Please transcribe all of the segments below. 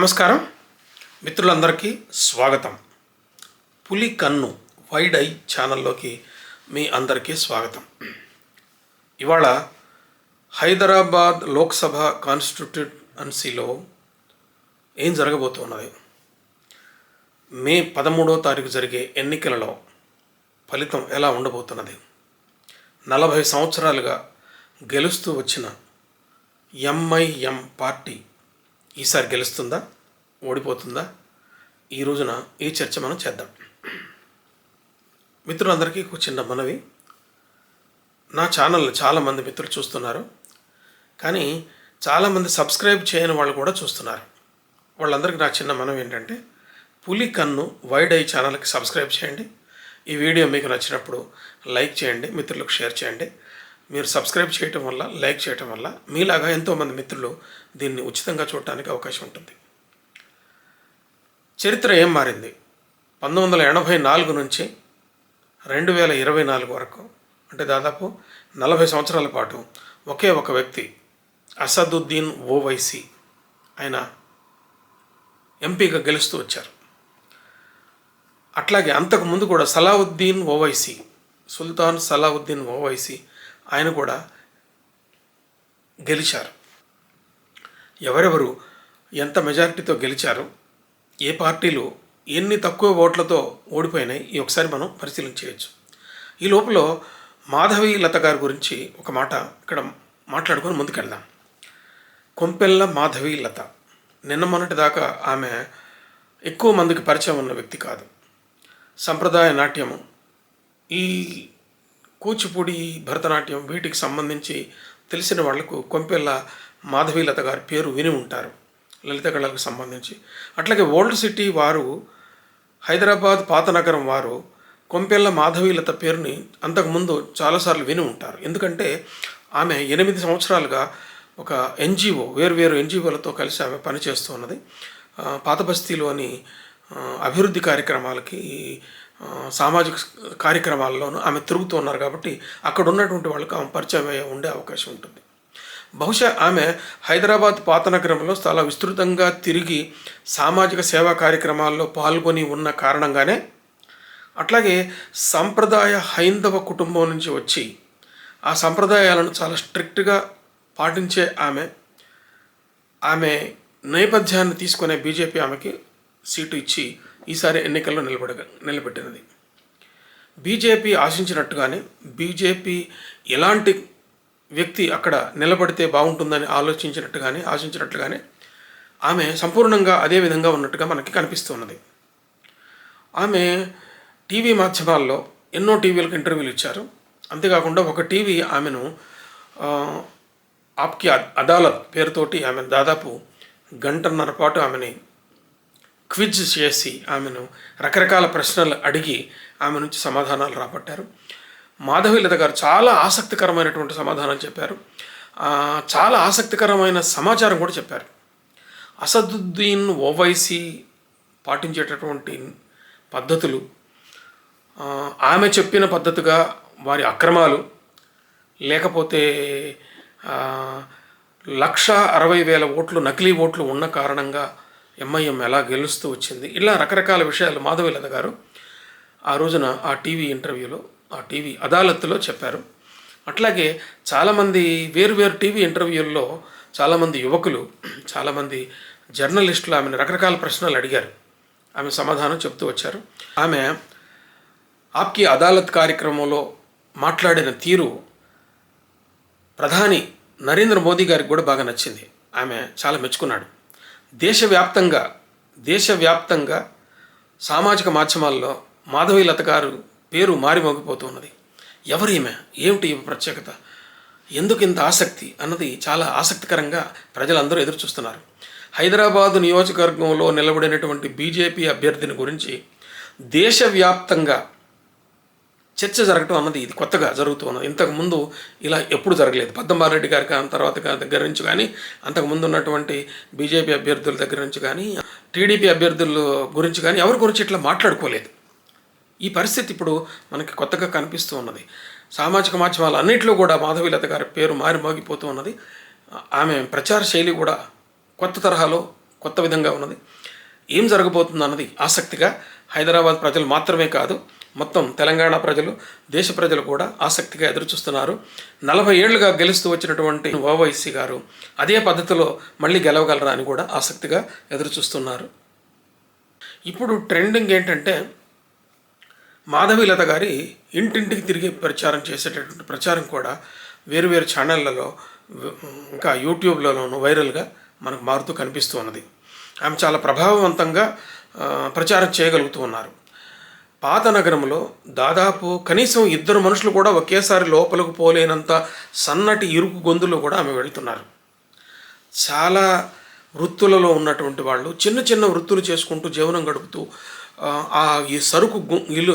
నమస్కారం. మిత్రులందరికీ స్వాగతం. పులి కన్ను వైడ్ ఐ ఛానల్లోకి మీ అందరికీ స్వాగతం. ఇవాళ హైదరాబాద్ లోక్సభ కాన్స్టిట్యూన్సీలో ఏం జరగబోతున్నది? మే పదమూడో తారీఖు జరిగే ఎన్నికలలో ఫలితం ఎలా ఉండబోతున్నది? నలభై సంవత్సరాలుగా గెలుస్తూ వచ్చిన ఎంఐఎం పార్టీ ఈసారి గెలుస్తుందా? ఓడిపోతుందా? ఈ రోజున ఈ చర్చ మనం చేద్దాం? మిత్రులందరికీ ఒక చిన్న మనవి. నా ఛానల్ని చాలామంది మిత్రులు చూస్తున్నారు. కానీ చాలామంది సబ్స్క్రైబ్ చేయని వాళ్ళు కూడా చూస్తున్నారు. వాళ్ళందరికీ నా చిన్న మనవి ఏంటంటే పులి కన్ను వైడ్ ఐ ఛానల్కి సబ్స్క్రైబ్ చేయండి. ఈ వీడియో మీకు నచ్చినప్పుడు లైక్ చేయండి మిత్రులకు షేర్ చేయండి. మీరు సబ్స్క్రైబ్ చేయటం వల్ల లైక్ చేయటం వల్ల మీలాగా ఎంతోమంది మిత్రులు దీన్ని ఉచితంగా చూడటానికి అవకాశం ఉంటుంది. చరిత్ర ఏం మారింది? పంతొమ్మిది వందల ఎనభై నాలుగు నుంచి రెండు వేల ఇరవై నాలుగు వరకు అంటే దాదాపు నలభై సంవత్సరాల పాటు ఒకే ఒక వ్యక్తి అసదుద్దీన్ ఓవైసీ ఆయన ఎంపీగా గెలుస్తూ వచ్చారు. అట్లాగే అంతకు ముందు కూడా సలావుద్దీన్ ఓవైసీ సుల్తాన్ సలావుద్దీన్ ఓవైసీ ఆయన కూడా గెలిచారు. ఎవరెవరు ఎంత మెజారిటీతో గెలిచారు ఏ పార్టీలు ఎన్ని తక్కువ ఓట్లతో ఓడిపోయినాయి ఈ ఒకసారి మనం పరిశీలన చేయొచ్చు. ఈ లోపల మాధవి లత గారి గురించి ఒక మాట ఇక్కడ మాట్లాడుకొని ముందుకెళ్దాం. కొంపెల్ల మాధవి లత. నిన్న మొన్నటి దాకా ఆమె ఎక్కువ మందికి పరిచయం ఉన్న వ్యక్తి కాదు. సంప్రదాయ నాట్యము. ఈ కూచిపూడి భరతనాట్యం వీటికి సంబంధించి తెలిసిన వాళ్ళకు కొంపెల్ల మాధవీలత గారి పేరు విని ఉంటారు లలిత కళలకు సంబంధించి. అట్లాగే ఓల్డ్ సిటీ వారు హైదరాబాద్ పాత నగరం వారు కొంపెల్ల మాధవీలత పేరుని అంతకుముందు చాలాసార్లు విని ఉంటారు. ఎందుకంటే ఆమె ఎనిమిది సంవత్సరాలుగా ఒక ఎన్జిఓ వేరు ఎన్జిఓలతో కలిసి ఆమె పనిచేస్తూ ఉన్నది. పాత బస్తీలోని అభివృద్ధి కార్యక్రమాలకి సామాజిక కార్యక్రమాల్లోనూ ఆమె తిరుగుతూ ఉన్నారు కాబట్టి అక్కడ ఉన్నటువంటి వాళ్ళకి ఆమె పరిచయం అయ్యే ఉండే అవకాశం ఉంటుంది. బహుశా ఆమె హైదరాబాద్ పాత నగరంలో చాలా విస్తృతంగా తిరిగి సామాజిక సేవా కార్యక్రమాల్లో పాల్గొని ఉన్న కారణంగానే అట్లాగే సంప్రదాయ హైందవ కుటుంబం నుంచి వచ్చి ఆ సంప్రదాయాలను చాలా స్ట్రిక్ట్గా పాటించే ఆమె ఆమె నేపథ్యాన్ని తీసుకునే బీజేపీ ఆమెకి సీటు ఇచ్చి ఈసారి ఎన్నికల్లో నిలబడ నిలబెట్టినది. బీజేపీ ఆశించినట్టుగానే బీజేపీ ఎలాంటి వ్యక్తి అక్కడ నిలబడితే బాగుంటుందని ఆలోచించినట్టుగానే ఆశించినట్లుగానే ఆమె సంపూర్ణంగా అదే విధంగా ఉన్నట్టుగా మనకి కనిపిస్తున్నది. ఆమె టీవీ మాధ్యమాల్లో ఎన్నో టీవీలకు ఇంటర్వ్యూలు ఇచ్చారు. అంతేకాకుండా ఒక టీవీ ఆమెను ఆప్కి అద్- అదాలత్ పేరుతోటి ఆమె దాదాపు గంటన్నర పాటు ఆమెని క్విజ్ చేసి ఆమెను రకరకాల ప్రశ్నలు అడిగి ఆమె నుంచి సమాధానాలు రాబట్టారు. మాధవీలత గారు చాలా ఆసక్తికరమైనటువంటి సమాధానం చెప్పారు. చాలా ఆసక్తికరమైన సమాచారం కూడా చెప్పారు. అసదుద్దీన్ ఓవైసీ పాటించేటటువంటి పద్ధతులు ఆమె చెప్పిన పద్ధతిగా వారి అక్రమాలు లేకపోతే లక్ష అరవై వేల ఓట్లు నకిలీ ఓట్లు ఉన్న కారణంగా ఎంఐఎం ఎలా గెలుస్తూ వచ్చింది. ఇలా రకరకాల విషయాలు మాధవీలత గారు ఆ రోజున ఆ టీవీ ఇంటర్వ్యూలో టీవీ అదాలత్లో చెప్పారు. అట్లాగే చాలామంది వేరు వేరు టీవీ ఇంటర్వ్యూల్లో చాలామంది యువకులు చాలామంది జర్నలిస్టులు ఆమెను రకరకాల ప్రశ్నలు అడిగారు. ఆమె సమాధానం చెప్తూ వచ్చారు. ఆమె ఆప్కి అదాలత్ కార్యక్రమంలో మాట్లాడిన తీరు ప్రధాని నరేంద్ర మోదీ గారికి కూడా బాగా నచ్చింది. ఆమె చాలా మెచ్చుకున్నాడు. దేశవ్యాప్తంగా దేశవ్యాప్తంగా సామాజిక మాధ్యమాల్లో మాధవీలత గారు పేరు మారిమోగిపోతున్నది. ఎవరు ఈమె? ఏమిటి ఈమె ప్రత్యేకత? ఎందుకు ఇంత ఆసక్తి? అన్నది చాలా ఆసక్తికరంగా ప్రజలందరూ ఎదురు చూస్తున్నారు హైదరాబాదు నియోజకవర్గంలో నిలబడినటువంటి బీజేపీ అభ్యర్థిని గురించి దేశవ్యాప్తంగా చర్చ జరగటం అన్నది ఇది కొత్తగా జరుగుతున్నది ఇంతకుముందు ఇలా ఎప్పుడు జరగలేదు. పద్మనాభరెడ్డి గారి కానీ తర్వాత దగ్గర నుంచి కానీ అంతకుముందు ఉన్నటువంటి బీజేపీ అభ్యర్థుల దగ్గర నుంచి కానీ టీడీపీ అభ్యర్థుల గురించి కానీ ఎవరి గురించి ఇట్లా మాట్లాడుకోలేదు. ఈ పరిస్థితి ఇప్పుడు మనకి కొత్తగా కనిపిస్తూ ఉన్నది. సామాజిక మాధ్యమాలు అన్నింటిలో కూడా మాధవీలత గారి పేరు మారి మోగిపోతూ ఉన్నది. ఆమె ప్రచార శైలి కూడా కొత్త తరహాలో కొత్త విధంగా ఉన్నది. ఏం జరగబోతుంది అన్నది ఆసక్తిగా హైదరాబాద్ ప్రజలు మాత్రమే కాదు మొత్తం తెలంగాణ ప్రజలు దేశ ప్రజలు కూడా ఆసక్తిగా ఎదురుచూస్తున్నారు. నలభై ఏళ్ళుగా గెలుస్తూ వచ్చినటువంటి ఓవైసీ గారు అదే పద్ధతిలో మళ్ళీ గెలవగలరా అని కూడా ఆసక్తిగా ఎదురుచూస్తున్నారు. ఇప్పుడు ట్రెండింగ్ ఏంటంటే మాధవీలత గారి ఇంటింటికి తిరిగి ప్రచారం చేసేటటువంటి ప్రచారం కూడా వేరు వేరు ఛానళ్ళలో ఇంకా యూట్యూబ్లలోనూ వైరల్గా మనకు మారుతూ కనిపిస్తూ ఉన్నది. ఆమె చాలా ప్రభావవంతంగా ప్రచారం చేయగలుగుతూ ఉన్నారు. పాత నగరంలో దాదాపు కనీసం ఇద్దరు మనుషులు కూడా ఒకేసారి లోపలకు పోలేనంత సన్నటి ఇరుకు గొంతులో కూడా ఆమె వెళుతున్నారు. చాలా వృత్తులలో ఉన్నటువంటి వాళ్ళు చిన్న చిన్న వృత్తులు చేసుకుంటూ జీవనం గడుపుతూ ఆ, ఈ సరుకు ఇల్లు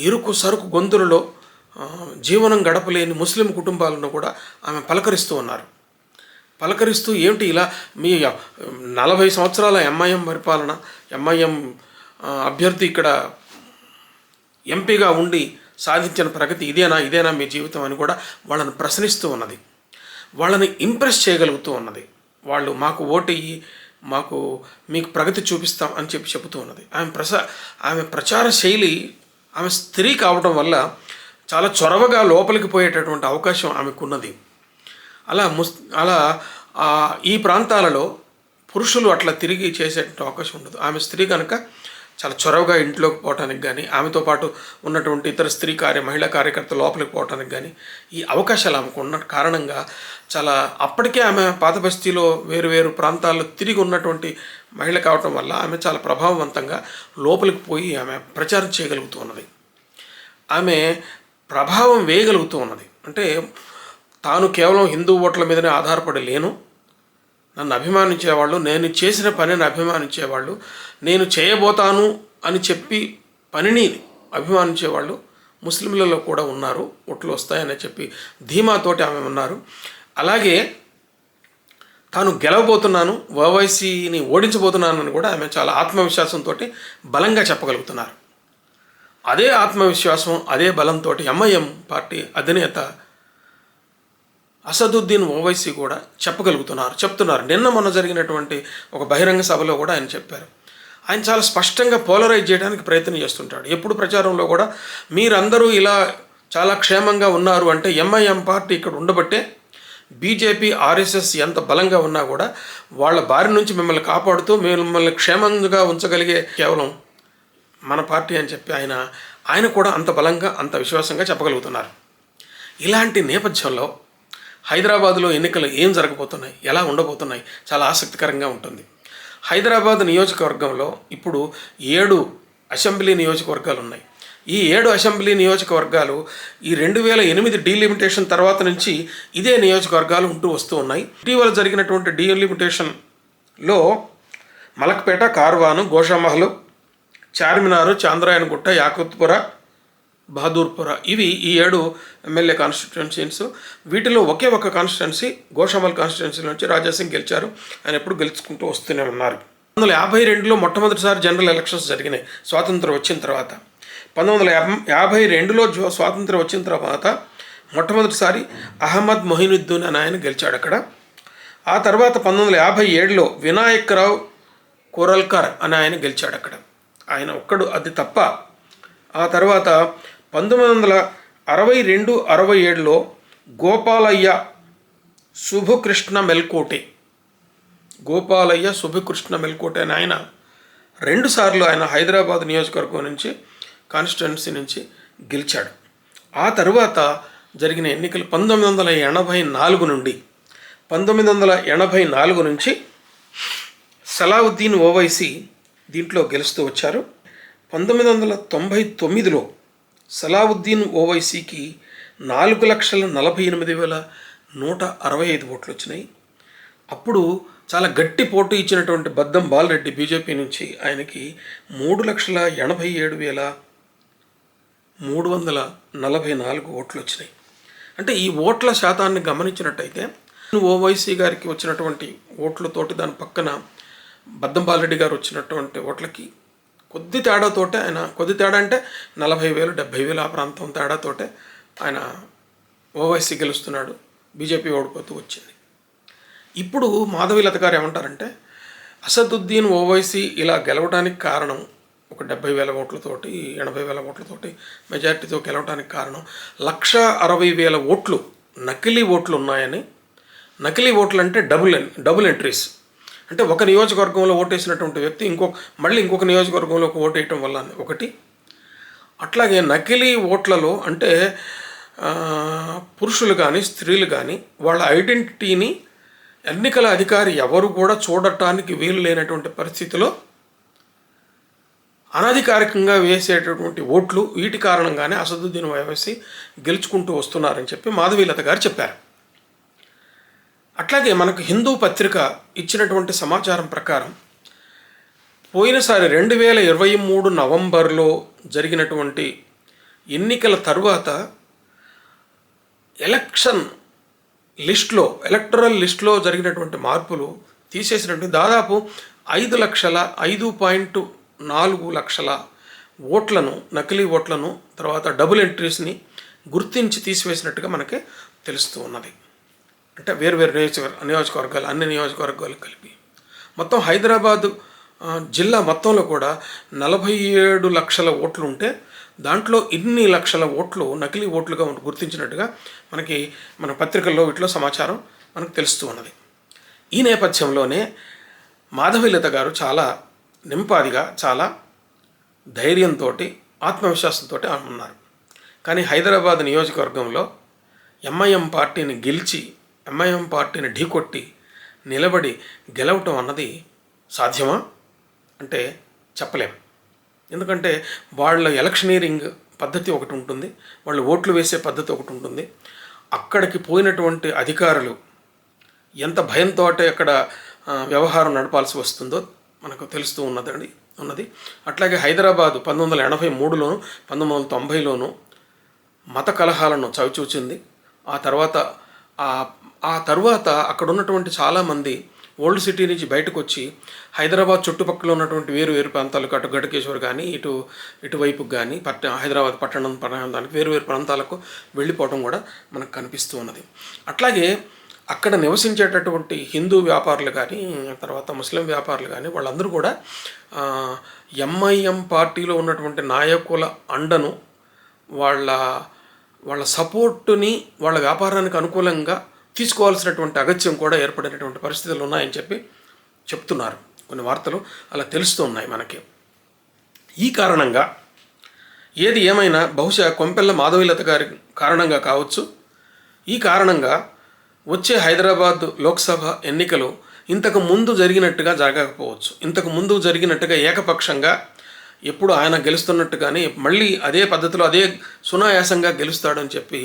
ఇరుకు సరుకు గొంతులలో జీవనం గడపలేని ముస్లిం కుటుంబాలను కూడా ఆమె పలకరిస్తూ ఉన్నారు. పలకరిస్తూ ఏమిటి ఇలా మీ నలభై సంవత్సరాల ఎంఐఎం పరిపాలన ఎంఐఎం అభ్యర్థి ఇక్కడ ఎంపీగా ఉండి సాధించిన ప్రగతి ఇదేనా ఇదేనా మీ జీవితం అని కూడా వాళ్ళని ప్రశ్నిస్తూ ఉన్నది. వాళ్ళని ఇంప్రెస్ చేయగలుగుతూ ఉన్నది. వాళ్ళు మాకు ఓటు మాకు మీకు ప్రగతి చూపిస్తాం అని చెప్పి చెబుతూ ఉన్నది. ఆమె ప్రసా ఆమె ప్రచార శైలి ఆమె స్త్రీ కావడం వల్ల చాలా చొరవగా లోపలికి పోయేటటువంటి అవకాశం ఆమెకున్నది. అలా ముస్ అలా ఈ ప్రాంతాలలో పురుషులు అట్లా తిరిగి చేసే అవకాశం ఉండదు. ఆమె స్త్రీ కనుక చాలా చొరవగా ఇంట్లోకి పోవటానికి కానీ ఆమెతో పాటు ఉన్నటువంటి ఇతర స్త్రీ కార్య మహిళా కార్యకర్త లోపలికి పోవటానికి కానీ ఈ అవకాశాలు ఆమెకు ఉన్న కారణంగా చాలా అప్పటికే ఆమె పాత బస్తీలో వేరు వేరు ప్రాంతాల్లో తిరిగి ఉన్నటువంటి మహిళ కావటం వల్ల ఆమె చాలా ప్రభావవంతంగా లోపలికి పోయి ఆమె ప్రచారం చేయగలుగుతూ ఉన్నది. ఆమె ప్రభావం వేయగలుగుతూ ఉన్నది. అంటే తాను కేవలం హిందూ ఓట్ల మీదనే ఆధారపడి లేను. నన్ను అభిమానించేవాళ్ళు నేను చేసిన పనిని అభిమానించేవాళ్ళు నేను చేయబోతాను అని చెప్పి పనిని అభిమానించేవాళ్ళు ముస్లింలలో కూడా ఉన్నారు ఓట్లు వస్తాయని చెప్పి ధీమాతోటి ఆమె ఉన్నారు. అలాగే తాను గెలవబోతున్నాను ఓవైసీని ఓడించబోతున్నానని కూడా ఆమె చాలా ఆత్మవిశ్వాసంతో బలంగా చెప్పగలుగుతున్నారు. అదే ఆత్మవిశ్వాసం అదే బలంతో ఎంఐఎం పార్టీ అధినేత అసదుద్దీన్ ఓవైసీ కూడా చెప్పగలుగుతున్నారు చెప్తున్నారు. నిన్న మొన్న జరిగినటువంటి ఒక బహిరంగ సభలో కూడా ఆయన చెప్పారు. ఆయన చాలా స్పష్టంగా పోలరైజ్ చేయడానికి ప్రయత్నం చేస్తుంటాడు. ఎప్పుడు ప్రచారంలో కూడా మీరందరూ ఇలా చాలా క్షేమంగా ఉన్నారు అంటే ఎంఐఎం పార్టీ ఇక్కడ ఉండబట్టే బీజేపీ ఆర్ఎస్ఎస్ ఎంత బలంగా ఉన్నా కూడా వాళ్ళ బారి నుంచి మిమ్మల్ని కాపాడుతూ మిమ్మల్ని క్షేమంగా ఉంచగలిగే కేవలం మన పార్టీ అని చెప్పి ఆయన ఆయన కూడా అంత బలంగా అంత విశ్వాసంగా చెప్పగలుగుతున్నారు. ఇలాంటి నేపథ్యంలో హైదరాబాద్లో ఎన్నికలు ఏం జరగబోతున్నాయి? ఎలా ఉండబోతున్నాయి? చాలా ఆసక్తికరంగా ఉంటుంది. హైదరాబాద్ నియోజకవర్గంలో ఇప్పుడు ఏడు అసెంబ్లీ నియోజకవర్గాలు ఉన్నాయి ఈ ఏడు అసెంబ్లీ నియోజకవర్గాలు ఈ రెండు వేల ఎనిమిది డీలిమిటేషన్ తర్వాత నుంచి ఇదే నియోజకవర్గాలు ఉంటూ వస్తూ ఉన్నాయి. ఇటీవల జరిగినటువంటి డీలిమిటేషన్లో మలక్పేట కార్వాను గోషామహల్ చార్మినారు చాంద్రాయణగుట్ట యాకుత్పుర బహదూర్పుర ఇవి ఈ ఏడు ఎమ్మెల్యే కాన్స్టిట్యున్సీస్ వీటిలో ఒకే ఒక కాన్స్టిట్యున్సీ గోషామల్ కాన్స్టిట్యున్సీ నుంచి రాజాసింగ్ గెలిచారు. ఆయన ఎప్పుడు గెలుచుకుంటూ వస్తూనే ఉన్నారు. పంతొమ్మిది వందల యాభై రెండులో మొట్టమొదటిసారి జనరల్ ఎలక్షన్స్ జరిగినాయి. స్వాతంత్రం వచ్చిన తర్వాత. పంతొమ్మిది వందల యాభై యాభై రెండులో జో స్వాతంత్రం వచ్చిన తర్వాత మొట్టమొదటిసారి అహ్మద్ మొహినుద్దీన్ అని ఆయన గెలిచాడు అక్కడ. ఆ తర్వాత పంతొమ్మిది వందల యాభై ఏడులో వినాయకరావు కోరల్కర్ అని ఆయన గెలిచాడు అక్కడ. ఆయన ఒక్కడు అది తప్ప. ఆ తర్వాత పంతొమ్మిది వందల అరవై రెండు అరవై ఏడులో గోపాలయ్య శుభకృష్ణ మెల్కోటే. గోపాలయ్య శుభకృష్ణ మెల్కోటే అని ఆయన రెండుసార్లు ఆయన హైదరాబాద్ నియోజకవర్గం నుంచి కాన్స్టిట్యున్సీ నుంచి గెలిచాడు. ఆ తర్వాత జరిగిన ఎన్నికలు పంతొమ్మిది వందల ఎనభై నాలుగు నుండి పంతొమ్మిది వందల ఎనభై నాలుగు నుంచి సలావుద్దీన్ ఓవైసీ దీంట్లో గెలుస్తూ వచ్చారు. పంతొమ్మిది వందల తొంభై తొమ్మిదిలో సలావుద్దీన్ ఓవైసీకి నాలుగు లక్షల నలభై ఎనిమిది వేల నూట అరవై ఐదు ఓట్లు వచ్చినాయి. అప్పుడు చాలా గట్టి పోటీ ఇచ్చినటువంటి బద్దం బాలరెడ్డి బీజేపీ నుంచి ఆయనకి మూడు లక్షల ఎనభై ఏడు వేల మూడు వందల నలభై నాలుగు ఓట్లు వచ్చినాయి. అంటే ఈ ఓట్ల శాతాన్ని గమనించినట్టయితే ఓవైసీ గారికి వచ్చినటువంటి ఓట్లతోటి దాని పక్కన బద్దం బాలరెడ్డి గారు వచ్చినటువంటి ఓట్లకి కొద్ది తేడాతోటే ఆయన కొద్ది తేడా అంటే నలభై వేలు డెబ్భై వేలు ఆ ప్రాంతం తేడాతోటే ఆయన ఓవైసీ గెలుస్తున్నాడు బీజేపీ ఓడిపోతూ వచ్చింది. ఇప్పుడు మాధవీలత గారు ఏమంటారంటే అసదుద్దీన్ ఓవైసీ ఇలా గెలవడానికి కారణం ఒక డెబ్బై వేల ఓట్లతోటి ఎనభై వేల ఓట్లతోటి మెజారిటీతో గెలవడానికి కారణం. లక్ష అరవై వేల ఓట్లు నకిలీ ఓట్లు ఉన్నాయని నకిలీ ఓట్లు అంటే డబుల్ ఎన్- డబుల్ ఎంట్రీస్. అంటే ఒక నియోజకవర్గంలో ఓటేసినటువంటి వ్యక్తి ఇంకొక మళ్ళీ ఇంకొక నియోజకవర్గంలో ఓటేయటం వేయటం వల్ల ఒకటి. అట్లాగే నకిలీ ఓట్లలో అంటే పురుషులు కానీ స్త్రీలు కానీ వాళ్ళ ఐడెంటిటీని ఎన్నికల అధికారి ఎవరు కూడా చూడటానికి వీలు లేనటువంటి పరిస్థితిలో అనధికారికంగా వేసేటటువంటి ఓట్లు వీటి కారణంగానే అసదుద్దీన్ ఓవైసీ గెలుచుకుంటూ వస్తున్నారని చెప్పి మాధవీలత గారు చెప్పారు. అట్లాగే మనకు హిందూ పత్రిక ఇచ్చినటువంటి సమాచారం ప్రకారం పోయినసారి రెండు వేల ఇరవై మూడు నవంబర్లో జరిగినటువంటి ఎన్నికల తరువాత ఎలక్షన్ లిస్ట్లో ఎలక్టరల్ లిస్ట్లో జరిగినటువంటి మార్పులు తీసేసినటువంటి దాదాపు ఐదు లక్షల ఐదు పాయింట్ నాలుగు లక్షల ఓట్లను నకిలీ ఓట్లను తర్వాత డబుల్ ఎంట్రీస్ని గుర్తించి తీసివేసినట్టుగా మనకి తెలుస్తూ ఉన్నది. అంటే వేరు వేరు నియోజకవర్గ నియోజకవర్గాలు అన్ని నియోజకవర్గాలు కలిపి. మొత్తం హైదరాబాద్ జిల్లా మొత్తంలో కూడా నలభై ఏడు లక్షల ఓట్లు ఉంటే దాంట్లో ఇన్ని లక్షల ఓట్లు నకిలీ ఓట్లుగా గుర్తించినట్టుగా మనకి మన పత్రికల్లో వీటిలో సమాచారం మనకు తెలుస్తూ ఉన్నది. ఈ నేపథ్యంలోనే మాధవీలత గారు చాలా నింపాదిగా చాలా ధైర్యంతో ఆత్మవిశ్వాసంతో ఆమె ఉన్నారు. కానీ హైదరాబాద్ నియోజకవర్గంలో ఎంఐఎం పార్టీని గెలిచి ఎంఐఎం పార్టీని ఢీకొట్టి నిలబడి గెలవటం అన్నది సాధ్యమా? అంటే చెప్పలేం. ఎందుకంటే వాళ్ళ ఎలక్షనీరింగ్ పద్ధతి ఒకటి ఉంటుంది వాళ్ళు ఓట్లు వేసే పద్ధతి ఒకటి ఉంటుంది. అక్కడికి పోయినటువంటి అధికారులు ఎంత భయంతో అక్కడ వ్యవహారం నడపాల్సి వస్తుందో మనకు తెలుస్తూ ఉన్నదండి ఉన్నది. అట్లాగే హైదరాబాదు పంతొమ్మిది వందల ఎనభై మూడులోను పంతొమ్మిది వందల తొంభైలోను మత కలహాలను చవిచూచింది. ఆ తర్వాత ఆ ఆ తర్వాత అక్కడ ఉన్నటువంటి చాలామంది ఓల్డ్ సిటీ నుంచి బయటకు వచ్చి హైదరాబాద్ చుట్టుపక్కల ఉన్నటువంటి వేరు వేరు ప్రాంతాలకు అటు గడకేశ్వర్ కానీ ఇటు ఇటువైపు కానీ పట్ట హైదరాబాద్ పట్టణం ప్రాంతానికి వేరు వేరు ప్రాంతాలకు వెళ్ళిపోవడం కూడా మనకు కనిపిస్తూ ఉన్నది. అట్లాగే అక్కడ నివసించేటటువంటి హిందూ వ్యాపారులు కానీ తర్వాత ముస్లిం వ్యాపారులు కానీ వాళ్ళందరూ కూడా ఎంఐఎం పార్టీలో ఉన్నటువంటి నాయకుల అండను వాళ్ళ వాళ్ళ సపోర్టుని వాళ్ళ వ్యాపారానికి అనుకూలంగా తీసుకోవాల్సినటువంటి అగత్యం కూడా ఏర్పడినటువంటి పరిస్థితులు ఉన్నాయని చెప్పి చెప్తున్నారు. కొన్ని వార్తలు అలా తెలుస్తూ ఉన్నాయి మనకి. ఈ కారణంగా ఏది ఏమైనా బహుశా కొంపెల్ల మాధవీలత గారి కారణంగా కావచ్చు. ఈ కారణంగా వచ్చే హైదరాబాద్ లోక్సభ ఎన్నికలు ఇంతకు ముందు జరిగినట్టుగా జరగకపోవచ్చు. ఇంతకు ముందు జరిగినట్టుగా ఏకపక్షంగా ఎప్పుడు ఆయన గెలుస్తున్నట్టు కానీ మళ్ళీ అదే పద్ధతిలో అదే సునాయాసంగా గెలుస్తాడని చెప్పి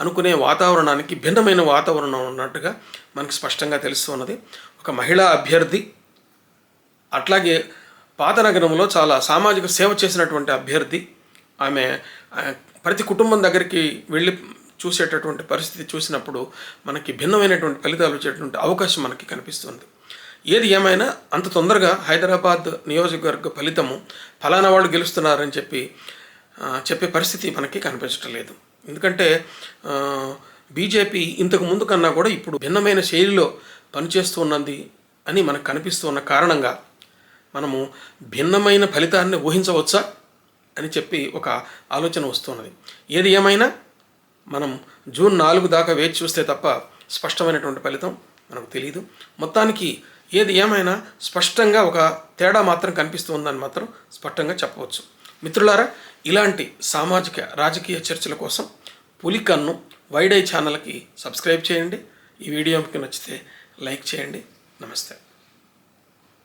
అనుకునే వాతావరణానికి భిన్నమైన వాతావరణం ఉన్నట్టుగా మనకి స్పష్టంగా తెలుస్తున్నది ఒక మహిళా అభ్యర్థి అట్లాగే పాత నగరంలో చాలా సామాజిక సేవ చేసినటువంటి అభ్యర్థి ఆమె ప్రతి కుటుంబం దగ్గరికి వెళ్ళి చూసేటటువంటి పరిస్థితి చూసినప్పుడు మనకి భిన్నమైనటువంటి ఫలితాలు వచ్చేటువంటి అవకాశం మనకి కనిపిస్తుంది ఏది ఏమైనా అంత తొందరగా హైదరాబాద్ నియోజకవర్గ ఫలితము ఫలానా వాళ్ళు గెలుస్తున్నారని చెప్పి చెప్పే పరిస్థితి మనకి కనిపించటం లేదు. ఎందుకంటే బీజేపీ ఇంతకు ముందు కన్నా కూడా ఇప్పుడు భిన్నమైన శైలిలో పనిచేస్తూ ఉన్నది అని మనకు కనిపిస్తూ ఉన్న కారణంగా మనము భిన్నమైన ఫలితాన్ని ఊహించవచ్చా అని చెప్పి ఒక ఆలోచన వస్తున్నది. ఏది ఏమైనా మనం జూన్ నాలుగు దాకా వేచి చూస్తే తప్ప స్పష్టమైనటువంటి ఫలితం మనకు తెలియదు మొత్తానికి ఏది ఏమైనా స్పష్టంగా ఒక తేడా మాత్రం కనిపిస్తుందని మాత్రం స్పష్టంగా చెప్పవచ్చు. మిత్రులారా ఇలాంటి సామాజిక రాజకీయ చర్చల కోసం పులికన్ను వైడై ఛానల్కి సబ్స్క్రైబ్ చేయండి. ఈ వీడియో మీకు నచ్చితే లైక్ చేయండి. నమస్తే.